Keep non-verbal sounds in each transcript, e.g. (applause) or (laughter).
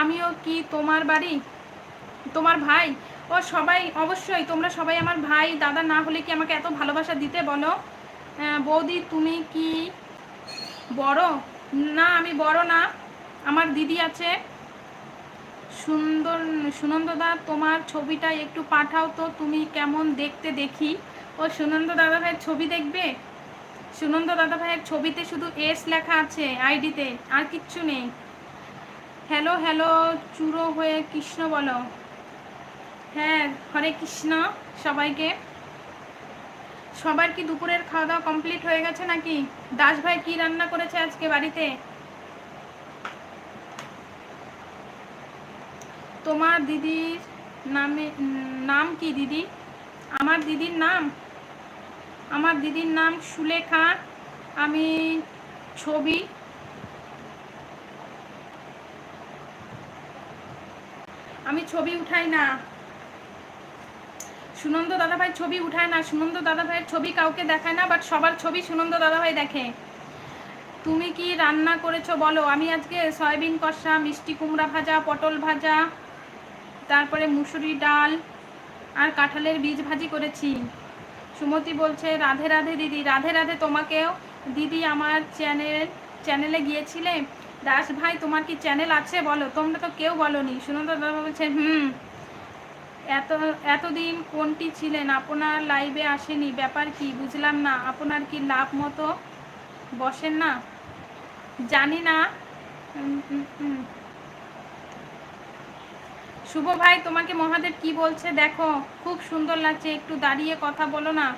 আমিও কি তোমার বাড়ি? তোমার ভাই? ও সবাই, অবশ্যই, তোমরা সবাই আমার ভাই। দাদা না হলে কি আমাকে এত ভালোবাসা দিতে বলো? বৌদি, তুমি কি বড়? না, আমি বড় না। আমার দিদি আছে। সুন্দর, সুনন্দদা, তোমার ছবিটা একটু পাঠাও তো, তুমি কেমন দেখতে দেখি। ও সুনন্দ দাদা ভাইয়ের ছবি দেখবে? সুনন্দ দাদা ভাইয়ের ছবিতে শুধু এস লেখা আছে আইডিতে আর কিচ্ছু নেই। হ্যালো হ্যালো চুরো হয়ে কৃষ্ণ বলো। হ্যাঁ হরে কৃষ্ণ, সবাইকে। সবার কি দুপুরের খাওয়া দাওয়া কমপ্লিট হয়ে গেছে নাকি? দাস ভাই কি রান্না করেছে আজকে বাড়িতে? তোমার দিদির নামে, নাম কি দিদি? আমার দিদির নাম? আমার দিদির নাম সুলেখা, আমি ছবি আমি ছবি উঠাই না। সুনন্দ দাদাভাই ছবি উঠায় না। সুনন্দ দাদাভাইয়ের ছবি কাউকে দেখায় না বাট সবার ছবি সুনন্দ দাদাভাই দেখে। তুমি কি রান্না করেছ বলো? আমি আজকে সয়াবিন কষা, মিষ্টি কুমড়া ভাজা, পটল ভাজা, তারপরে মুসুরি ডাল আর কাঁঠালের বীজ ভাজি করেছি। সুমতি বলছে, রাধে রাধে দিদি, রাধে রাধে তোমাকেও। দিদি আমার চ্যানেল, চ্যানেলে গিয়েছিলে? দাস ভাই, তোমার কি চ্যানেল আছে বলো? তোমরা তো কেউ বলনি। সুনন্দ দাদা বলছে, হুম। এত, এতদিন কোনটি ছিলেন? আপনার লাইভে আসেনি। ব্যাপার কি? বুঝলাম না। আপনার কি লাভ মতো বসেন না? জানি না। শুভ ভাই, তোমাকে মহাদেব কি বলছে? দেখো, খুব সুন্দর লাগছে। একটু দাঁড়িয়ে কথা বলো না।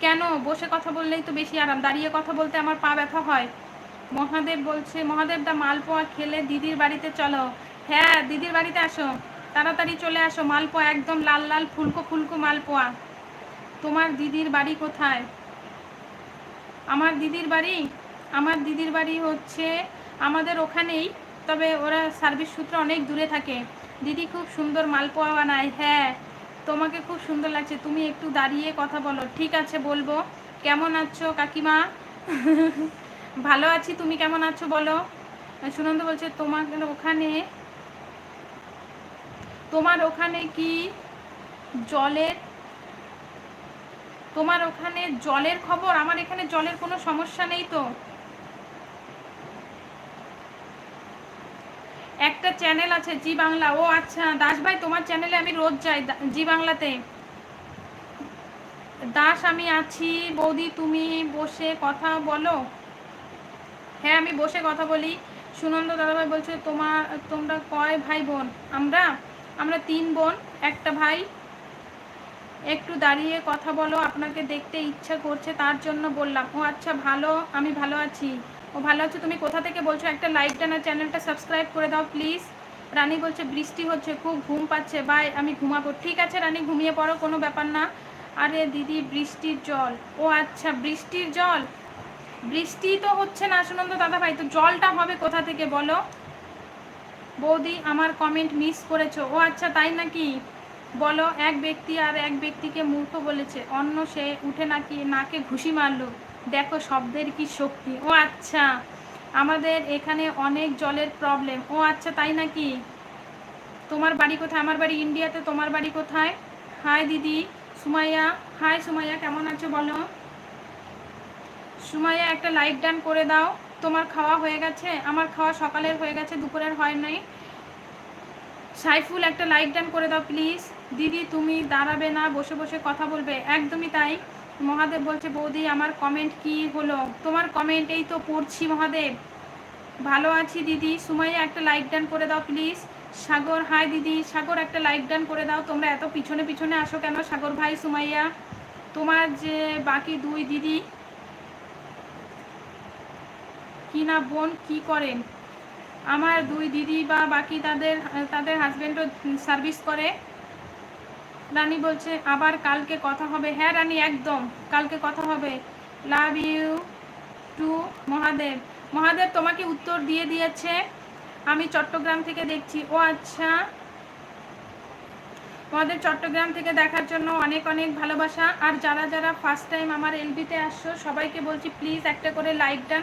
কেন? বসে কথা বললেই তো বেশি আরাম। দাঁড়িয়ে কথা বলতে আমার পা ব্যথা হয়। মহাদেব বলছে মহাদেব দা মালপোয়া খেলে দিদির বাড়িতে চলো। হ্যাঁ দিদির বাড়িতে আসো। তাড়াতাড়ি চলে আসো, মালপোয়া একদম লাল লাল ফুলকো ফুলকো মালপোয়া। তোমার দিদির বাড়ি কোথায়? আমার দিদির বাড়ি? আমার দিদির বাড়ি হচ্ছে আমাদের ওখানেই, তবে ওরা সার্ভিস সূত্রে অনেক দূরে থাকে। দিদি খুব সুন্দর মালপোয়া বানায় হ্যাঁ। তোমাকে খুব সুন্দর লাগছে, তুমি একটু দাঁড়িয়ে কথা বলো। ঠিক আছে, বলব। কেমন আছো কাকিমা? (laughs) ভালো আছি, তুমি কেমন আছো বলো? সুনন্দ বলছে, তোমার ওখানে তোমার ওখানে কি জলের, তোমার ওখানে জলের খবর? আমার এখানে জলের কোনো সমস্যা নেই তো? একটা চ্যানেল আছে, জি বাংলা। ও আচ্ছা দাস ভাই, তোমার চ্যানেলে আমি রোজ যাই জি বাংলাতে। দাস, আমি আছি। বৌদি, তুমি বসে কথা বলো। আমি বসে কথা বলি। সুনন্দ দাদাভাই বলছে, তোমার, তোমরা কয় ভাই বোন? আমরা আমরা তিন বোন, একটা ভাই। একটু দাঁড়িয়ে কথা বলো, আপনাকে দেখতে ইচ্ছা করছে, তার জন্য বললাম। ও আচ্ছা ভালো, আমি ভালো আছি। ও ভালো আছে, তুমি কোথা থেকে বলছো? একটা লাইক ডানা চ্যানেলটা সাবস্ক্রাইব করে দাও, প্লিজ। রানী বলছে, বৃষ্টি হচ্ছে, খুব ঘুম পাচ্ছে। বাই, আমি ঘুমাবো। ঠিক আছে, রানী, ঘুমিয়ে পড়ো, কোনো ব্যাপার না। আরে দিদি, বৃষ্টির জল। ও আচ্ছা বৃষ্টির জল? বৃষ্টি তো হচ্ছে না, সুনন্দ দাদা ভাই তো জলটা হবে কোথা থেকে বলো? বৌদি, আমার কমেন্ট মিস করেছ। ও আচ্ছা তাই নাকি? বলো, এক ব্যক্তি আর এক ব্যক্তিকে মূর্খ বলেছে, অন্য সে উঠে নাকি নাকে ঘুষি মারলো। দেখো শব্দের কি শক্তি। ও আচ্ছা আমাদের এখানে অনেক জলের প্রবলেম ও আচ্ছা তাই নাকি? তোমার বাড়ি কোথায়? আমার বাড়ি ইন্ডিয়াতে তোমার বাড়ি কোথায়? হাই দিদি। সুমাইয়া হাই সুমাইয়া, কেমন আছো বলো? সুমাইয়া, একটা লাইক ডান করে দাও। তোমার খাওয়া হয়ে গেছে। আমার খাওয়া সকালের হয়ে গেছে, দুপুরের হয় নাই। সাইফুল, একটা লাইক ডান করে দাও, প্লিজ। দিদি, তুমি দাঁড়াবে না, বসে বসে কথা বলবে। একদমই তাই। মহাদেব বলছে, বৌদি, আমার কমেন্ট কি হলো? তোমার কমেন্ট এই তো পড়ছি, মহাদেব। ভালো আছি, দিদি। সুমাইয়া, একটা লাইক ডান করে দাও, প্লিজ। সাগর, হাই, দিদি। সাগর, একটা লাইক ডান করে দাও। তোমরা এত পিছনে পিছনে আসো কেন, সাগর ভাই, সুমাইয়া? তোমার যে বাকি দুই দিদি কি না বোন, কি করেন? আমার দুই দিদি বা বাকি তাদের তাদের হাজবেন্ডও সার্ভিস করে। রানী বলছে, আবার কালকে কথা হবে। হ্যাঁ রানী, একদম, কালকে কথা হবে। Love you too Mahadev. Mahadev তোমাকে উত্তর দিয়ে দিয়েছে। আমি চট্টগ্রাম থেকে দেখছি। ও আচ্ছা। তোমাদের চট্টগ্রাম থেকে দেখার জন্য অনেক অনেক ভালোবাসা। আর যারা যারা ফার্স্ট টাইম আমার এলবিতে আসছো, সবাইকে বলছি প্লিজ একটা করে লাইক ডান